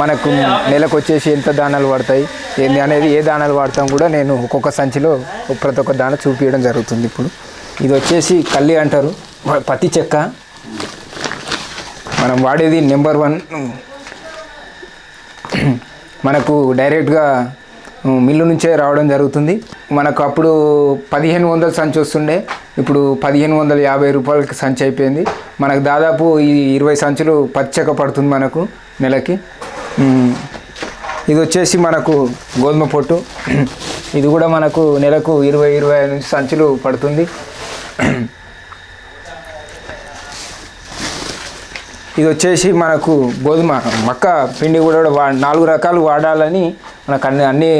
మనకు నెలకు వచ్చేసి ఎంత దానాలు పడతాయి ఏంది అనేది ఏ దానాలు వాడతాం కూడా నేను ఒక్కొక్క సంచిలో ప్రతి ఒక్క దాన చూపించడం జరుగుతుంది ఇప్పుడు. ఇది వచ్చేసి కల్లి అంటారు. పత్తి చెక్క. మనం వాడేది నెంబర్ వన్. మనకు డైరెక్ట్గా మిల్లు నుంచే రావడం జరుగుతుంది. మనకు అప్పుడు పదిహేను వందల సంచి వస్తుండే. ఇప్పుడు పదిహేను వందల యాభై రూపాయలకి సంచి అయిపోయింది. మనకు దాదాపు ఈ ఇరవై సంచులు పచ్చక పడుతుంది మనకు నెలకి. ఇది వచ్చేసి మనకు గోధుమ పొట్టు. ఇది కూడా మనకు నెలకు ఇరవై ఇరవై ఐదు నుంచి సంచులు పడుతుంది. ఇది వచ్చేసి మనకు గోధుమ మక్క పిండి కూడా వా నాలుగు రకాలు వాడాలని మనకు అన్ని అన్ని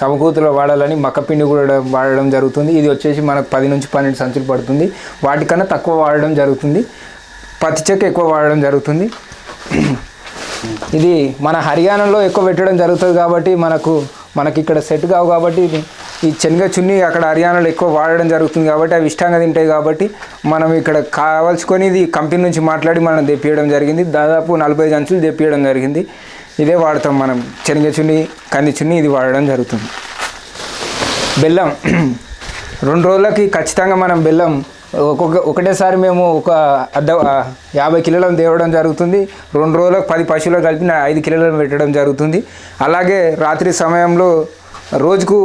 సమకూతులు వాడాలని మక్క పిండి కూడా వాడడం జరుగుతుంది. ఇది వచ్చేసి మనకు పది నుంచి పన్నెండు సంచులు పడుతుంది. వాటికన్నా తక్కువ వాడడం జరుగుతుంది. పత్తి చెక్క ఎక్కువ వాడడం జరుగుతుంది. ఇది మన హర్యానాలో ఎక్కువ పెట్టడం జరుగుతుంది కాబట్టి మనకు మనకి ఇక్కడ సెట్ కావు కాబట్టి ఈ శనగ చున్ని అక్కడ హర్యానాలో ఎక్కువ వాడడం జరుగుతుంది కాబట్టి అవి ఇష్టంగా తింటాయి కాబట్టి మనం ఇక్కడ కావాల్చుకొని ఇది కంపెనీ నుంచి మాట్లాడి మనం తెప్పియడం జరిగింది. దాదాపు నలభై సంచులు తెప్పియడం జరిగింది. ఇదే వాడతాం మనం. శనగ చున్ని కంది చున్ని ఇది వాడడం జరుగుతుంది. బెల్లం. రెండు రోజులకి ఖచ్చితంగా మనం బెల్లం ఒక్కొక్క ఒకటేసారి మేము ఒక అర్ధ యాభై కిలోలను తేవడం జరుగుతుంది. రెండు రోజులకు పది పశువులు కలిపి ఐదు కిలోలను పెట్టడం జరుగుతుంది. అలాగే రాత్రి సమయంలో రోజుకు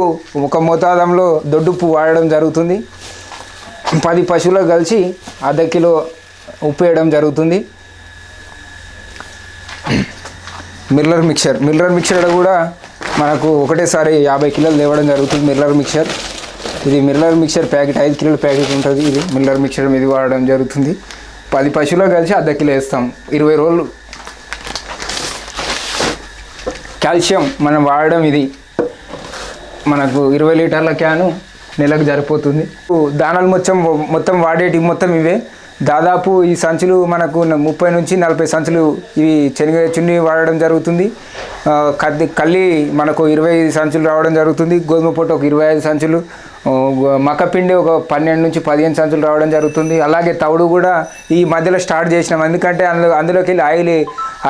ఒక మోతాదంలో దొడ్డుప్పు వాడడం జరుగుతుంది. పది పశువులు కలిసి అర్ధ కిలో ఉప్పు వేయడం జరుగుతుంది. Miller mixture. మిల్లర్ మిక్చర్ కూడా మనకు ఒకటేసారి యాభై కిలోలు తేవడం జరుగుతుంది మిల్లర్ మిక్చర్. ఇది మిల్లర్ మిక్చర్ ప్యాకెట్ ఐదు కిలోల ప్యాకెట్ ఉంటుంది. ఇది మిల్లర్ మిక్చర్ ఇది వాడడం జరుగుతుంది. పది పశువులు కలిసి అర్ధ కిలో వేస్తాం. ఇరవై రోజులు కాల్షియం మనం వాడడం ఇది. మనకు ఇరవై లీటర్ల క్యాను నెలకు సరిపోతుంది. దానాలు మొత్తం మొత్తం వాడేటి మొత్తం ఇవే. దాదాపు ఈ సంచులు మనకు ముప్పై నుంచి నలభై సంచులు ఇవి శనగ చున్ని వాడడం జరుగుతుంది. కద్ది కల్లి మనకు ఇరవై ఐదు సంచులు రావడం జరుగుతుంది. గోధుమ పొట్టు ఒక ఇరవై ఐదు సంచులు. మక్కపిండి ఒక పన్నెండు నుంచి పదిహేను సంచులు రావడం జరుగుతుంది. అలాగే తవుడు కూడా ఈ మధ్యలో స్టార్ట్ చేసినాం. ఎందుకంటే అందులో అందులోకి వెళ్ళి ఆయిల్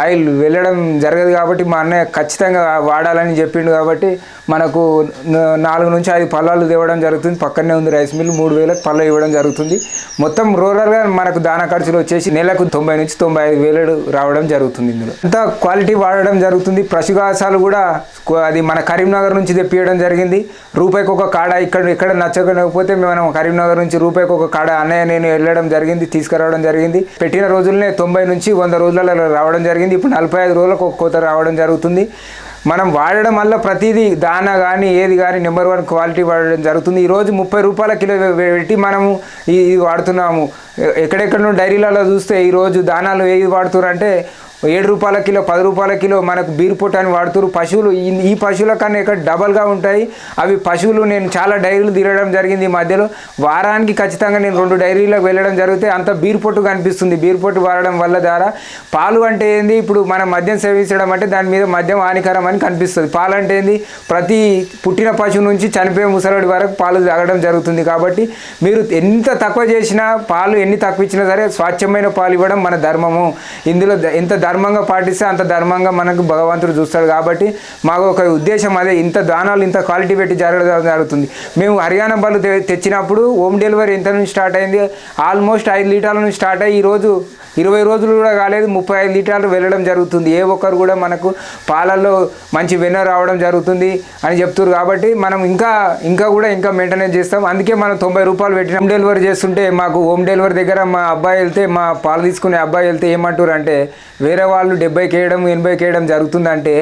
ఆయిల్ వెళ్ళడం జరగదు కాబట్టి మా అన్నయ్య ఖచ్చితంగా వాడాలని చెప్పిండు కాబట్టి మనకు న- నాలుగు నుంచి ఐదు పళ్ళాలు తేవడం జరుగుతుంది. పక్కనే ఉంది రైస్ మిల్ మూడు వేలకు పళ్ళు ఇవ్వడం జరుగుతుంది. మొత్తం రూరల్గా మనకు దానా ఖర్చులు వచ్చేసి నెలకు తొంభై నుంచి తొంభై ఐదు వేలు రావడం జరుగుతుంది ఇందులో. అంతా క్వాలిటీ వాడడం జరుగుతుంది. పశుగాసాలు కూడా అది మన కరీంనగర్ నుంచి తెప్పియడం జరిగింది. రూపాయికి ఒక కాడ ఇక్కడ ఇక్కడ నచ్చకపోతే మనం కరీంనగర్ నుంచి రూపాయికి ఒక కాడ అన్నయ్య నేను వెళ్ళడం జరిగింది తీసుకురావడం జరిగింది. పెట్టిన రోజులనే తొంభై నుంచి వంద రోజులలో రావడం జరిగింది. ఇప్పుడు నలభై ఐదు రోజులకు ఒక కోత రావడం జరుగుతుంది. మనం వాడడం వల్ల ప్రతిదీ దానా కానీ ఏది కానీ నెంబర్ వన్ క్వాలిటీ వాడడం జరుగుతుంది. ఈరోజు ముప్పై రూపాయల కిలో పెట్టి మనము ఇది వాడుతున్నాము. ఎక్కడెక్కడ నుండి డైరీలలో చూస్తే ఈరోజు దానాలు ఏది వాడుతున్నారు అంటే ఏడు రూపాయల కిలో పది రూపాయల కిలో మనకు బీర్ పొట్టు అని వాడుతున్నారు పశువులు ఈ- పశువుల కన్నా ఇక్కడ డబల్గా ఉంటాయి. అవి పశువులు నేను చాలా డైరీలు తిరగడం జరిగింది ఈ మధ్యలో. వారానికి ఖచ్చితంగా నేను రెండు డైరీలకు వెళ్ళడం జరిగితే అంత బీర్ పొట్టు కనిపిస్తుంది. బీర్ పొట్టు వాడడం వల్ల ద్వారా పాలు అంటే ఏంది? ఇప్పుడు మనం మద్యం సేవించడం అంటే దాని మీద మద్యం హానికరం అని కనిపిస్తుంది. పాలు అంటే ఏంది? ప్రతి పుట్టిన పశువు నుంచి చనిపోయే ముసలాడి వరకు పాలు తాగడం జరుగుతుంది కాబట్టి మీరు ఎంత తక్కువ చేసినా పాలు ఎన్ని తక్కువ ఇచ్చినా సరే స్వచ్ఛమైన పాలు ఇవ్వడం మన ధర్మము. ఇందులో ద- ఎంత ధర్మంగా పాటిస్తే అంత ధర్మంగా మనకు భగవంతుడు చూస్తాడు కాబట్టి మాకు ఒక ఉద్దేశం అదే ఇంత దానాలు ఇంత క్వాలిటీ పెట్టి జరగడం జరుగుతుంది. మేము హర్యానా బళ్ళు తె- తెచ్చినప్పుడు హోమ్ డెలివరీ ఎంత నుంచి స్టార్ట్ అయింది? ఆల్మోస్ట్ ఐదు లీటర్ల నుంచి స్టార్ట్ అయ్యి ఈరోజు ఇరవై రోజులు కూడా కాలేదు ముప్పై ఐదు లీటర్లు వెళ్ళడం జరుగుతుంది. ఏ ఒక్కరు కూడా మనకు పాలల్లో మంచి వెన్న రావడం జరుగుతుంది అని చెప్తున్నారు కాబట్టి మనం ఇంకా ఇంకా కూడా ఇంకా మెయింటెనెన్స్ చేస్తాం. అందుకే మనం తొంభై రూపాయలు పెట్టి హోమ్ డెలివరీ చేస్తుంటే మాకు హోమ్ డెలివరీ దగ్గర మా అబ్బాయి వెళ్తే మా పాలు తీసుకునే అబ్బాయి వెళ్తే ఏమంటారు అంటే వేరే వాళ్ళు డెబ్బైకి వేయడం ఎనభైకి వేయడం జరుగుతుందంటే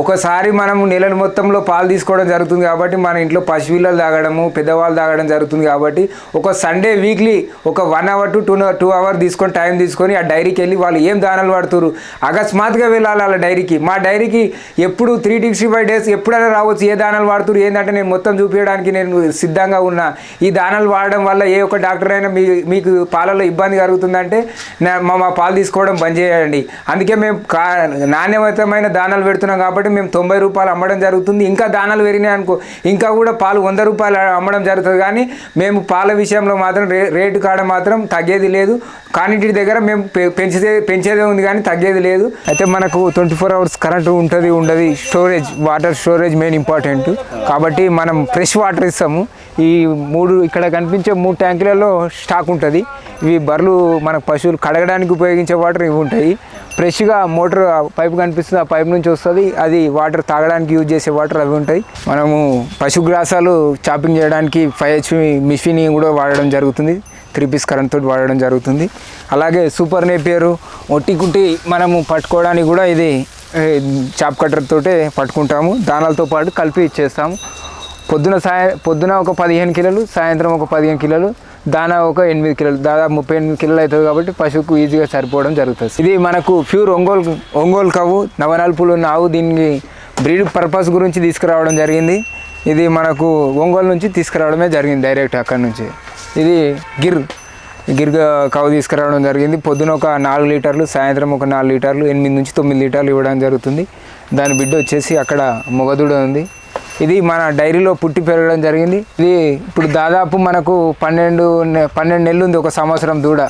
ఒకసారి మనం నెలల మొత్తంలో పాలు తీసుకోవడం జరుగుతుంది కాబట్టి మన ఇంట్లో పసిపిల్లలు తాగడము పెద్దవాళ్ళు తాగడం జరుగుతుంది కాబట్టి ఒక సండే వీక్లీ ఒక one hour to two two hour తీసుకొని టైం తీసుకొని ఆ డైరీకి వెళ్ళి వాళ్ళు ఏం దానాలు వాడుతున్నారు అకస్మాత్తుగా వెళ్ళాలి వాళ్ళ డైరీకి. మా డైరీకి ఎప్పుడు త్రీ సిక్స్టీ ఫైవ్ డేస్ ఎప్పుడైనా రావచ్చు ఏ దానాలు వాడుతున్నారు ఏంటంటే నేను మొత్తం చూపించడానికి నేను సిద్ధంగా ఉన్నా. ఈ దానాలు వాడడం వల్ల ఏ ఒక్క డాక్టర్ అయినా మీ మీకు పాలలో ఇబ్బంది కలుగుతుందంటే నా మా మా పాలు తీసుకోవడం బంద్ చేయండి. అందుకే మేము కా నాణ్యమైన దానాలు పెడుతున్నాం కాబట్టి మేము తొంభై రూపాయలు అమ్మడం జరుగుతుంది. ఇంకా దానాలు పెరిగినాయి అనుకో ఇంకా కూడా పాలు వంద రూపాయలు అమ్మడం జరుగుతుంది. కానీ మేము పాల విషయంలో మాత్రం రే రేటు కాడ మాత్రం తగ్గేది లేదు. క్వాంటిటీ దగ్గర మేము పె- పెంచితే పెంచేదే ఉంది కానీ తగ్గేది లేదు. అయితే మనకు ట్వంటీ ఫోర్ అవర్స్ కరెంటు ఉంటుంది ఉండదు. Storage water storage main important. కాబట్టి మనం ఫ్రెష్ వాటర్ ఇస్తాము. ఈ మూడు ఇక్కడ కనిపించే మూడు ట్యాంకులలో స్టాక్ ఉంటుంది. ఇవి బర్రెలు మన పశువులు కడగడానికి ఉపయోగించే వాటర్ ఇవి ఉంటాయి. ఫ్రెష్గా మోటార్ పైప్ కనిపిస్తుంది ఆ పైప్ నుంచి వస్తుంది. అది వాటర్ తాగడానికి యూజ్ చేసే వాటర్ అవి ఉంటాయి. మనము పశుగ్రాసాలు చాపింగ్ చేయడానికి ఫైవ్ హెచ్పి మిషన్ కూడా వాడడం జరుగుతుంది. త్రీ పీస్ కరెంట్ తోటి వాడడం జరుగుతుంది. అలాగే సూపర్ నేపియరు ఒట్టి కుట్టి మనము పట్టుకోవడానికి కూడా ఇది చాప్ కట్టర్ తోటే పట్టుకుంటాము. దానాలతో పాటు కలిపి ఇచ్చేస్తాము పొద్దున సాయ పొద్దున ఒక పదిహేను కిలోలు సాయంత్రం ఒక పదిహేను కిలోలు దానా ఒక ఎనిమిది కిలోలు దాదాపు ముప్పై ఎనిమిది కిలోలు అవుతుంది కాబట్టి పశువుకు ఈజీగా సరిపోవడం జరుగుతుంది. ఇది మనకు ప్యూర్ ఒంగోలు ఒంగోలు కావు నవనల్పులు ఉన్న ఆవు దీనికి బ్రీడ్ పర్పస్ గురించి తీసుకురావడం జరిగింది. ఇది మనకు ఒంగోలు నుంచి తీసుకురావడమే జరిగింది డైరెక్ట్ అక్కడి నుంచి. ఇది గిర్ గిర్ కవు తీసుకురావడం జరిగింది. పొద్దున ఒక నాలుగు లీటర్లు సాయంత్రం ఒక నాలుగు లీటర్లు ఎనిమిది నుంచి తొమ్మిది లీటర్లు ఇవ్వడం జరుగుతుంది. దాని బిడ్డ వచ్చేసి అక్కడ మొగదుడు ఉంది. ఇది మన డైరీలో పుట్టి పెరగడం జరిగింది. ఇది ఇప్పుడు దాదాపు మనకు పన్నెండు పన్నెండు నెలలు ఉంది ఒక సంవత్సరం దూడ.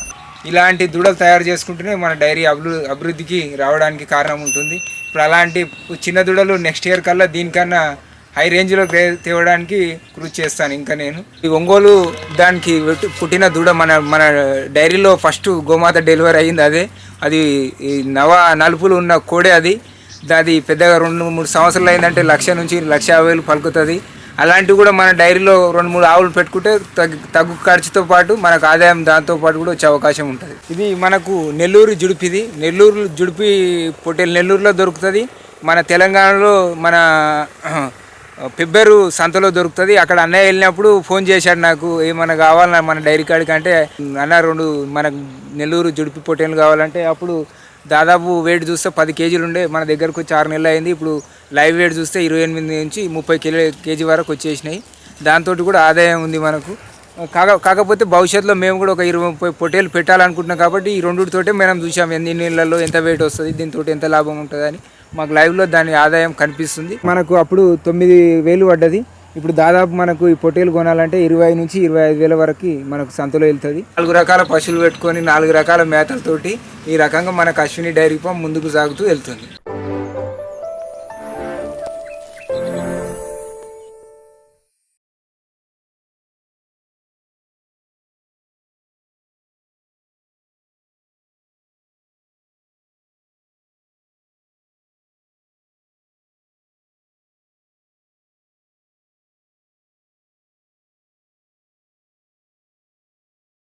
ఇలాంటి దూడలు తయారు చేసుకుంటేనే మన డైరీ అభివృ అభివృద్ధికి రావడానికి కారణం ఉంటుంది. ఇప్పుడు అలాంటి చిన్న దూడలు నెక్స్ట్ ఇయర్ కల్లా దీనికన్నా హై రేంజ్లో తేవడానికి కృషి చేస్తాను ఇంకా నేను. ఈ ఒంగోలు దానికి పుట్టిన దూడ మన మన డైరీలో ఫస్ట్ గోమాత డెలివరీ అయ్యింది అదే. అది ఈ నవ నలుపులు ఉన్న కోడే అది. అది పెద్దగా రెండు మూడు సంవత్సరాలు అయిందంటే లక్ష నుంచి లక్ష యాభై వేలు పలుకుతుంది. అలాంటివి కూడా మన డైరీలో రెండు మూడు ఆవులు పెట్టుకుంటే తగ్గు తగ్గు ఖర్చుతో పాటు మనకు ఆదాయం దాంతో పాటు కూడా వచ్చే అవకాశం ఉంటుంది. ఇది మనకు నెల్లూరు జుడిపిది. నెల్లూరు జుడిపి పొట్టెలు నెల్లూరులో దొరుకుతుంది. మన తెలంగాణలో మన పెబ్బేరు సంతలో దొరుకుతుంది. అక్కడ అన్నయ్య వెళ్ళినప్పుడు ఫోన్ చేశాడు నాకు ఏమన్నా కావాలన్నా మన డైరీ కాడికి కంటే అన్న రెండు మనకు నెల్లూరు జుడిపి పొట్టేలు కావాలంటే అప్పుడు దాదాపు వెయిట్ చూస్తే పది కేజీలు ఉండే. మన దగ్గరకు వచ్చి ఆరు నెలలు అయింది. ఇప్పుడు లైవ్ వెయిట్ చూస్తే ఇరవై ఎనిమిది నుంచి ముప్పై కిలో కేజీ వరకు వచ్చేసినాయి. దాంతో కూడా ఆదాయం ఉంది మనకు. కాక కాకపోతే భవిష్యత్తులో మేము కూడా ఒక ఇరవై ముప్పై పొట్టేలు పెట్టాలనుకుంటున్నాం కాబట్టి ఈ రెండుతోటే మనం చూసాం ఎన్ని నీళ్ళల్లో ఎంత వెయిట్ వస్తుంది దీంతో ఎంత లాభం ఉంటుంది అని మాకు లైవ్లో దాని ఆదాయం కనిపిస్తుంది. మనకు అప్పుడు తొమ్మిది వేలు పడ్డది. ఇప్పుడు దాదాపు మనకు ఈ పొట్టేలు కొనాలంటే ఇరవై నుంచి ఇరవై ఐదు వేల వరకు మనకు సంతలో వెళ్తుంది. నాలుగు రకాల పశువులు పెట్టుకొని నాలుగు రకాల మేతలతోటి ఈ రకంగా మనకు అశ్విని డైరీ ఫామ్ ముందుకు సాగుతూ వెళ్తుంది.